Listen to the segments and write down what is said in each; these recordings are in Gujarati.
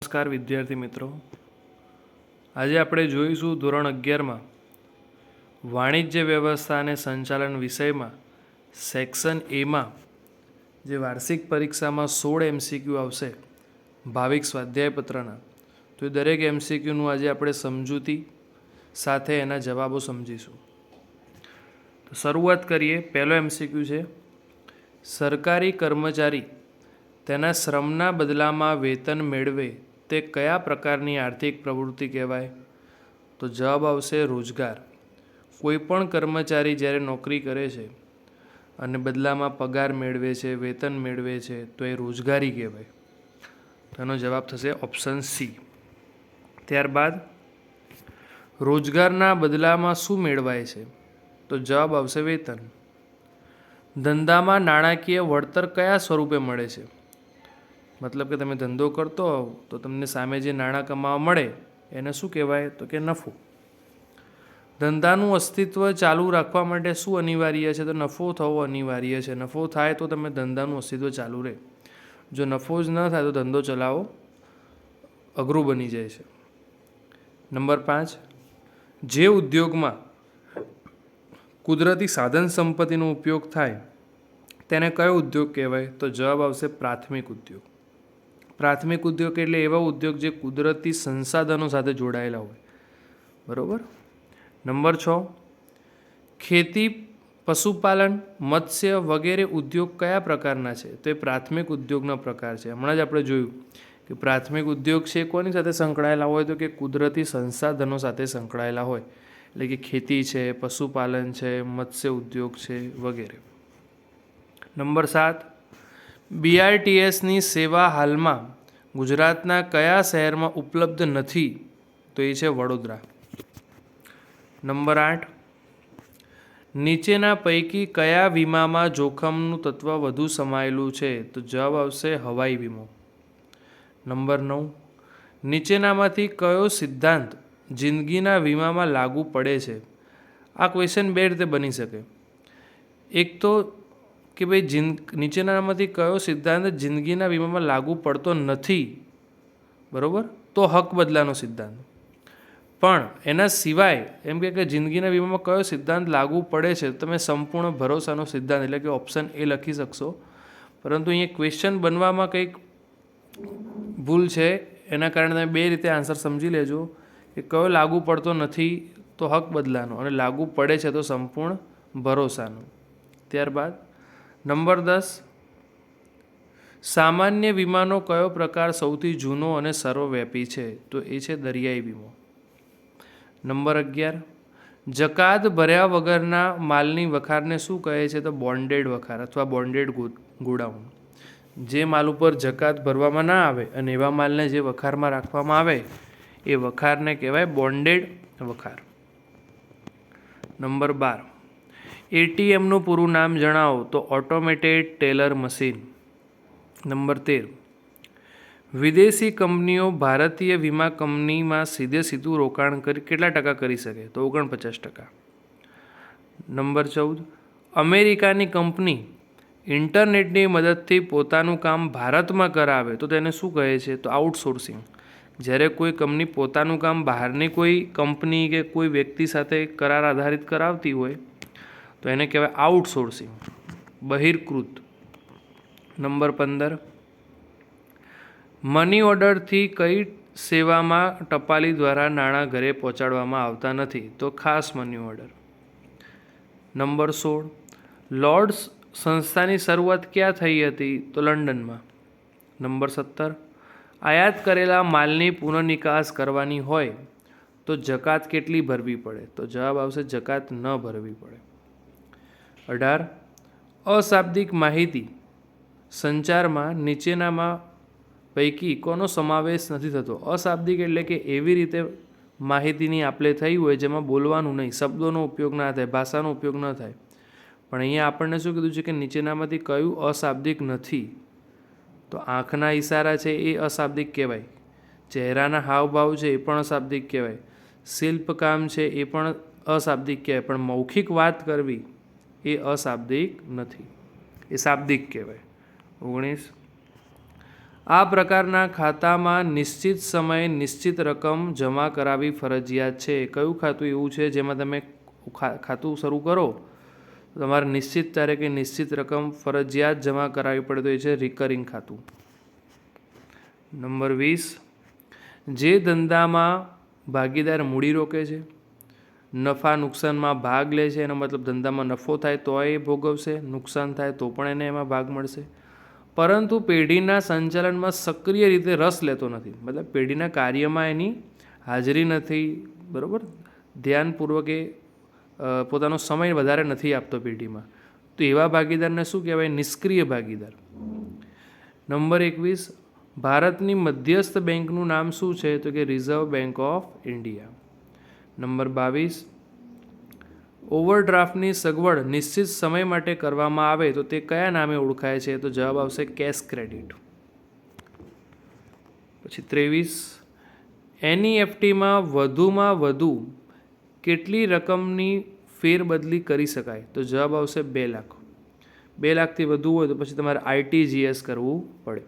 નમસ્કાર વિદ્યાર્થી મિત્રો. આજે આપણે જોઈશું ધોરણ અગિયારમાં વાણિજ્ય વ્યવસ્થા અને સંચાલન વિષયમાં સેક્શન એમાં જે વાર્ષિક પરીક્ષામાં સોળ એમસીક્યુ આવશે ભાવિક સ્વાધ્યાય પત્રના. તો એ દરેક એમસીક્યુનું આજે આપણે સમજૂતી સાથે એના જવાબો સમજીશું. તો શરૂઆત કરીએ. પહેલો એમસીક્યુ છે. સરકારી કર્મચારી તેના શ્રમના બદલામાં વેતન મેળવે તે કયા પ્રકારની આર્થિક પ્રવૃત્તિ કહેવાય? તો જવાબ આવશે રોજગાર. કોઈ પણ કર્મચારી જ્યારે નોકરી કરે છે અને બદલામાં પગાર મેળવે છે, વેતન મેળવે છે, તો એ રોજગારી કહેવાય. તેનો જવાબ થશે ઓપ્શન સી. ત્યારબાદ, રોજગારના બદલામાં શું મેળવાય છે? તો જવાબ આવશે વેતન. ધંધામાં નાણાકીય વળતર કયા સ્વરૂપે મળે છે? મતલબ કે તમે ધંધો કરતો હોવ, તો તમને સામે જે નાણાં કમાવા મળે, એને શું કહેવાય? તો કે નફો. ધંધાનું અસ્તિત્વ ચાલુ રાખવા માટે શું અનિવાર્ય છે? તો નફો થવો અનિવાર્ય છે. નફો થાય તો તમે ધંધાનું અસ્તિત્વ ચાલુ રહે. જો નફો જ ન થાય તો ધંધો ચલાવો. અઘરું બની જાય છે. નંબર પાંચ, જે ઉદ્યોગમાં કુદરતી સાધન સંપત્તિનો ઉપયોગ થાય, તેને કયો ઉદ્યોગ કહેવાય? તો જવાબ આવશે પ્રાથમિક ઉદ્યોગ. પ્રાથમિક ઉદ્યોગ એટલે એવા ઉદ્યોગ જે કુદરતી સંસાધનો સાથે જોડાયેલા હોય. બરાબર? નંબર છ, ખેતી, પશુપાલન, મત્સ્ય વગેરે ઉદ્યોગ કયા પ્રકારના છે? તો એ પ્રાથમિક ઉદ્યોગનો પ્રકાર છે. હમણાં જ આપણે જોયું કે પ્રાથમિક ઉદ્યોગ છે કોની સાથે સંકળાયેલા હોય તો કે કુદરતી સંસાધનો સાથે સંકળાયેલા હોય. એટલે કે ખેતી છે, પશુપાલન છે, મત્સ્ય ઉદ્યોગ છે વગેરે. નંબર સાત બીઆરટીએસની સેવા હાલમાં ગુજરાતના કયા શહેરમાં ઉપલબ્ધ નથી તો એ છે વડોદરા. નંબર આઠ. નીચેના પૈકી કયા વીમામાં જોખમનું તત્વ વધુ સમાયેલું છે? તો જવાબ આવશે હવાઈ વીમો. નંબર નવ. નીચેનામાંથી કયો સિદ્ધાંત જિંદગીના વીમામાં લાગુ પડે છે? આ ક્વેશ્ચન બે રીતે બની શકે. એક તો કે ભાઈ જિંદ, નીચેનામાંથી કયો સિદ્ધાંત જિંદગીના વીમામાં લાગુ પડતો નથી? બરાબર? તો હક બદલાનો સિદ્ધાંત. પણ એના સિવાય એમ કે જિંદગીના વીમામાં કયો સિદ્ધાંત લાગુ પડે છે, તમે સંપૂર્ણ ભરોસાનો સિદ્ધાંત, એટલે કે ઓપ્શન એ લખી શકશો. પરંતુ અહીંયા ક્વેશ્ચન બનવામાં કંઈક ભૂલ છે, એના કારણે તમે બે રીતે આન્સર સમજી લેજો. કે કયો લાગુ પડતો નથી, તો હક બદલાનો. અને લાગુ પડે છે તો સંપૂર્ણ ભરોસાનો. ત્યારબાદ નંબર દસ. સામાન્ય વીમાનો કયો પ્રકાર સૌથી જૂનો અને સર્વવ્યાપી છે? તો એ છે દરિયાઈ વીમો. નંબર અગિયાર. જકાત ભર્યા વગરના માલની વખારને શું કહે છે? તો બોન્ડેડ વખાર અથવા બોન્ડેડ ગોડાઉન. જે માલ ઉપર જકાત ભરવામાં ના આવે અને એવા માલને જે વખારમાં રાખવામાં આવે, એ વખારને કહેવાય બોન્ડેડ વખાર. નંબર બાર. એટીએમનું પૂરું નામ જણાવો તો ઓટોમેટેડ ટેલર મશીન. નંબર તેર. વિદેશી કંપનીઓ ભારતીય વીમા કંપનીમાં સીધે સીધું રોકાણ કરી કેટલા ટકા કરી શકે? તો ઓગણપચાસ ટકા. નંબર ચૌદ. અમેરિકાની કંપની ઇન્ટરનેટની મદદથી પોતાનું કામ ભારતમાં કરાવે તો તેને શું કહે છે? તો આઉટસોર્સિંગ. જ્યારે કોઈ કંપની પોતાનું કામ બહારની કોઈ કંપની કે કોઈ વ્યક્તિ સાથે કરાર આધારિત કરાવતી હોય તો એને કહેવાય આઉટસોર્સિંગ, બહિર્કૃત. નંબર પંદર, મની ઓર્ડરથી કઈ સેવામાં ટપાલી દ્વારા નાણાં ઘરે પહોંચાડવામાં આવતા નથી, તો ખાસ મની ઓર્ડર. નંબર સોળ, લોર્ડ્સ સંસ્થાની શરૂઆત ક્યાં થઈ હતી, તો લંડનમાં. નંબર સત્તર, આયાત કરેલા માલની પુનઃનિકાસ કરવાની હોય, તો જકાત કેટલી ભરવી પડે? તો જવાબ આવશે જકાત ન ભરવી પડે. અઢાર. અશાબ્દિક માહિતી. સંચારમાં નીચેનામાં પૈકી કોનો સમાવેશ નથી થતો. અશાબ્દિક એટલે કે એવી રીતે માહિતીની આપલે થઈ હોય જેમાં બોલવાનું નહીં, શબ્દોનો ઉપયોગ ના થાય, ભાષાનો ઉપયોગ ન થાય. પણ અહીંયા આપણને શું કીધું છે કે નીચેનામાંથી કયું અશાબ્દિક નથી? તો આંખના ઇશારા છે એ અશાબ્દિક કહેવાય. ચહેરાના હાવભાવ છે એ પણ અશાબ્દિક કહેવાય. શિલ્પકામ છે એ પણ અશાબ્દિક કહેવાય. પણ મૌખિક વાત કરવી એ અશાબ્દિક નથી. એ શાબ્દિક કહેવાય. ઓગણીસ. આ પ્રકારના ખાતામાં નિશ્ચિત સમયે નિશ્ચિત રકમ જમા કરાવી ફરજિયાત છે. કયું ખાતું એવું છે જેમાં તમે ખાતું શરૂ કરો? તમારે નિશ્ચિત તારીખે નિશ્ચિત રકમ ફરજિયાત જમા કરાવવી પડે તો એ છે રિકરિંગ ખાતું. નંબર વીસ. જે ધંધામાં ભાગીદાર મૂડી રોકે છે? નફા નુકસાનમાં ભાગ લે છે, એનો મતલબ ધંધામાં નફો થાય તો એ ભોગવશે, નુકસાન થાય તો પણ એને એમાં ભાગ મળશે. પરંતુ પેઢીના સંચાલનમાં સક્રિય રીતે રસ લેતો નથી. મતલબ પેઢીના કાર્યમાં એની હાજરી નથી, બરાબર? ધ્યાનપૂર્વક એ પોતાનો સમય વધારે નથી આપતો પેઢીમાં. તો એવા ભાગીદારને શું કહેવાય? નિષ્ક્રિય ભાગીદાર. નંબર એકવીસ, ભારતની મધ્યસ્થ બેંકનું નામ શું છે? તો કે Reserve Bank of India number બાવીસ. ઓવરડ્રાફ્ટની સગવડ નિશ્ચિત સમય માટે કરવામાં આવે તો તે કયા નામે ઓળખાય છે? તો જવાબ આવશે કેશ ક્રેડિટ. પછી ત્રેવીસ. એનઈએફટીમાં વધુમાં વધુ કેટલી રકમની ફેરબદલી કરી શકાય? તો જવાબ આવશે બે લાખ. બે લાખથી વધુ હોય તો પછી તમારે આઈટીજીએસ કરવું પડે.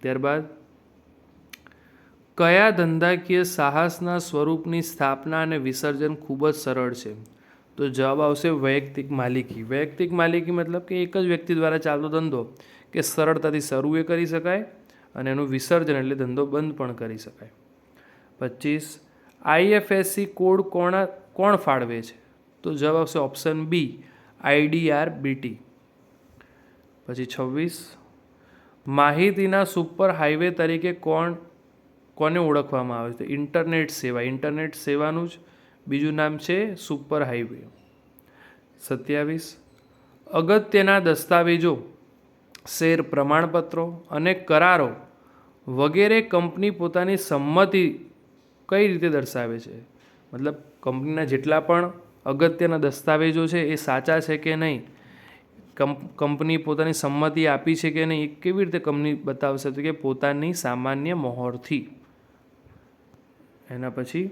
ત્યારબાદ કયા ધંધાકીય સાહસના સ્વરૂપની સ્થાપના અને વિસર્જન ખૂબ જ સરળ છે? તો જવાબ આવશે વૈયક્તિક માલિકી. વૈયક્તિક માલિકી મતલબ કે એક જ વ્યક્તિ દ્વારા ચાલતો ધંધો કે સરળતાથી શરૂ એ કરી શકાય અને એનું વિસર્જન એટલે ધંધો બંધ પણ કરી શકાય. પચીસ આઈએફએસસી કોડ કોણા કોણ ફાળવે છે? તો જવાબ આવશે ઓપ્શન બી આઈડીઆર બીટી પછી છવ્વીસ, માહિતીના સુપર હાઈવે તરીકે કોણ કોને ઓળખવામાં આવે છે. ઇન્ટરનેટ સેવા, ઇન્ટરનેટ સેવાનું જ બીજું નામ છે સુપર હાઈવે. સત્યાવીસ. અગત્યના દસ્તાવેજો, શેર પ્રમાણપત્રો અને કરારો વગેરે કંપની પોતાની સંમતિ કઈ રીતે દર્શાવે છે? મતલબ કંપનીના જેટલા પણ અગત્યના દસ્તાવેજો છે એ સાચા છે કે નહીં? કંપ, કંપની પોતાની સંમતિ આપી છે કે નહીં? એ કેવી રીતે કંપની બતાવશે? કે પોતાની સામાન્ય મોહરથી. એના પછી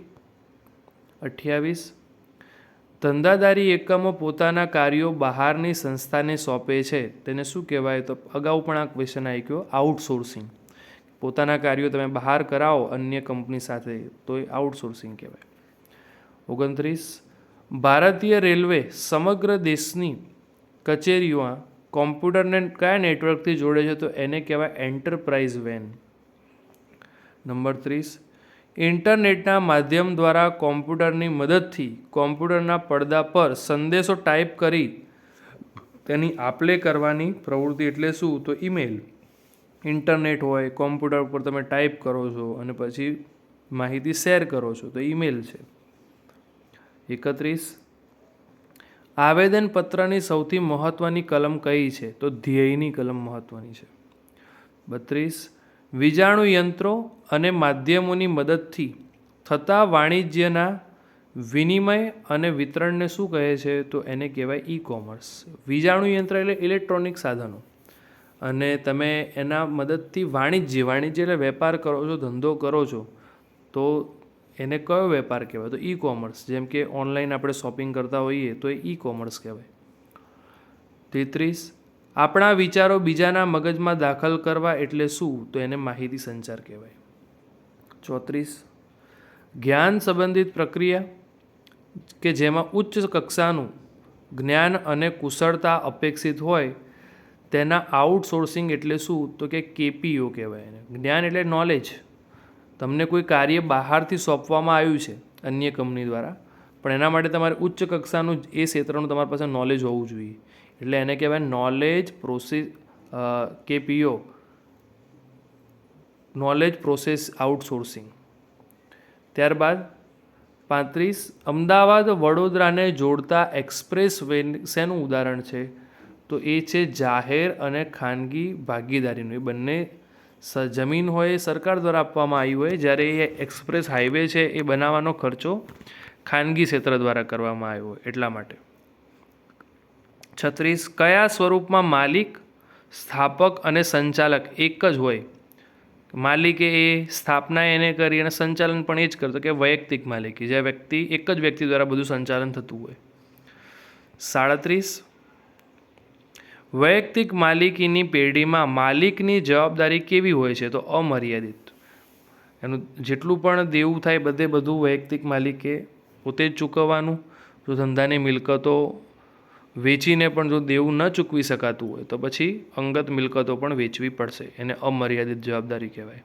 અઠ્યાવીસ. ધંધાદારી એકમો પોતાના કાર્યો બહારની સંસ્થાને સોંપે છે. તેને શું કહેવાય? તો અગાઉ પણ આ ક્વેશ્ચન આવી ગયો આઉટસોર્સિંગ પોતાના કાર્યો તમે બહાર કરાવો અન્ય કંપની સાથે, તો એ આઉટસોર્સિંગ કહેવાય. ઓગણત્રીસ. ભારતીય રેલવે સમગ્ર દેશની કચેરીઓમાં કોમ્પ્યુટરને કયા નેટવર્કથી જોડે છે? તો એને કહેવાય એન્ટરપ્રાઇઝ વેન નંબર ત્રીસ. ઇન્ટરનેટના માધ્યમ દ્વારા કોમ્પ્યુટરની મદદથી કોમ્પ્યુટરના પડદા પર સંદેશો ટાઈપ કરી તેની આપલે કરવાની પ્રવૃત્તિ એટલે શું? તો ઈમેલ. ઇન્ટરનેટ હોય, કોમ્પ્યુટર પર તમે ટાઈપ કરો છો અને પછી માહિતી શેર કરો છો, તો ઈમેલ છે. એકત્રીસ. આવેદનપત્રની સૌથી મહત્ત્વની કલમ કઈ છે? તો ધ્યેયની કલમ મહત્ત્વની છે. બત્રીસ. વીજાણુ યંત્રો અને માધ્યમોની મદદથી થતા વાણિજ્યના વિનિમય અને વિતરણને શું કહે છે તો એને કહેવાય ઈ કોમર્સ વીજાણુ યંત્ર એટલે ઇલેક્ટ્રોનિક સાધનો. અને તમે એના મદદથી વાણિજ્ય વાણિજ્ય એટલે વેપાર કરો છો, ધંધો કરો છો, તો એને કયો વેપાર કહેવાય? તો ઈ કોમર્સ જેમ કે ઓનલાઈન આપણે શોપિંગ કરતા હોઈએ તો એ ઈ કોમર્સ કહેવાય. તેત્રીસ આપણા વિચારો બીજાના મગજમાં દાખલ કરવા એટલે શું? તો એને માહિતી સંચાર કહેવાય. ચોત્રીસ. જ્ઞાન સંબંધિત પ્રક્રિયા કે જેમાં ઉચ્ચ કક્ષાનું જ્ઞાન અને કુશળતા અપેક્ષિત હોય તેના આઉટસોર્સિંગ એટલે શું? તો કે કેપીઓ કહેવાય એને. જ્ઞાન એટલે નોલેજ તમને કોઈ કાર્ય બહારથી સોંપવામાં આવ્યું છે, અન્ય કંપની દ્વારા, પણ એના માટે તમારે ઉચ્ચ કક્ષાનું એ ક્ષેત્રનું તમારી પાસે નોલેજ હોવું જોઈએ. એટલે એને કહેવાય knowledge process KPO. Knowledge process outsourcing ત્યારબાદ પાંત્રીસ, અમદાવાદ વડોદરાને જોડતા એક્સપ્રેસ વે શેનું ઉદાહરણ છે. તો એ છે જાહેર અને ખાનગી ભાગીદારીનું. એ બંને જમીન હોય એ સરકાર દ્વારા આપવામાં આવી હોય. જ્યારે એ એક્સપ્રેસ હાઈવે છે એ બનાવવાનો ખર્ચો ખાનગી ક્ષેત્ર દ્વારા કરવામાં આવ્યો હોય એટલા માટે. છત્રીસ કયા સ્વરૂપમાં માલિક, સ્થાપક અને સંચાલક એક જ હોય? માલિકે એ સ્થાપના એને કરી અને સંચાલન પણ એ જ કરતો કે વૈયક્તિક માલિકી, જે વ્યક્તિ એક જ વ્યક્તિ દ્વારા બધું સંચાલન થતું હોય. સાડત્રીસ, વૈયક્તિક માલિકીની પેઢીમાં માલિકની જવાબદારી કેવી હોય છે? તો અમર્યાદિત. એનું જેટલું પણ દેવું થાય બધે બધું વૈયક્તિક માલિકે પોતે જ ચૂકવવાનું. જો ધંધાની મિલકતો વેચીને પણ જો દેવું ન ચૂકવી શકાતું હોય, તો પછી અંગત મિલકતો પણ વેચવી પડશે. એને અમર્યાદિત જવાબદારી કહેવાય.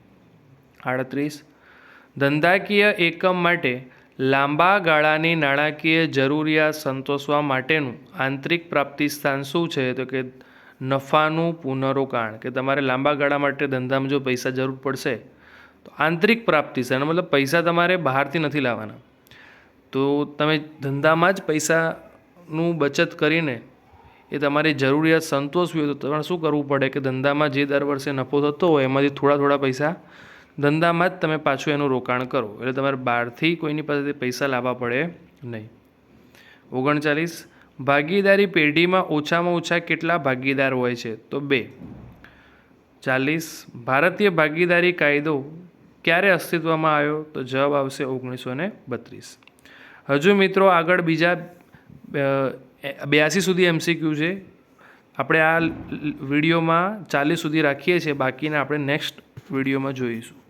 આડત્રીસ, ધંધાકીય એકમ માટે લાંબા ગાળાની નાણાકીય જરૂરિયાત સંતોષવા માટેનું આંતરિક પ્રાપ્તિ સ્થાન શું છે? તો કે નફાનું પુનરોકાણ, કે તમારે લાંબા ગાળા માટે ધંધામાં જો પૈસા જરૂર પડશે, તો આંતરિક પ્રાપ્તિ સ્થાન મતલબ પૈસા તમારે બહારથી નથી લાવવાના. તો તમે ધંધામાં જ પૈસાનું બચત કરીને એ તમારી જરૂરિયાત સંતોષવી હોય તો તમારે શું કરવું પડે કે ધંધામાં જે દર વર્ષે નફો થતો હોય એમાંથી થોડા થોડા પૈસા ધંધામાં જ તમે પાછું એનું રોકાણ કરો. એટલે તમારે બહારથી કોઈની પાસેથી પૈસા લાવવા પડે નહીં. ઓગણચાલીસ, ભાગીદારી પેઢીમાં ઓછામાં ઓછા કેટલા ભાગીદાર હોય છે? તો બે. ચાલીસ, ભારતીય ભાગીદારી કાયદો ક્યારે અસ્તિત્વમાં આવ્યો? તો જવાબ આવશે ઓગણીસો ને બત્રીસ. હજુ મિત્રો આગળ બીજા બ્યાસી સુધી એમસીક્યુ છે. આપણે આ વિડીયોમાં ચાલીસ સુધી રાખીએ છીએ. બાકીના આપણે નેક્સ્ટ વિડીયોમાં જોઈશું.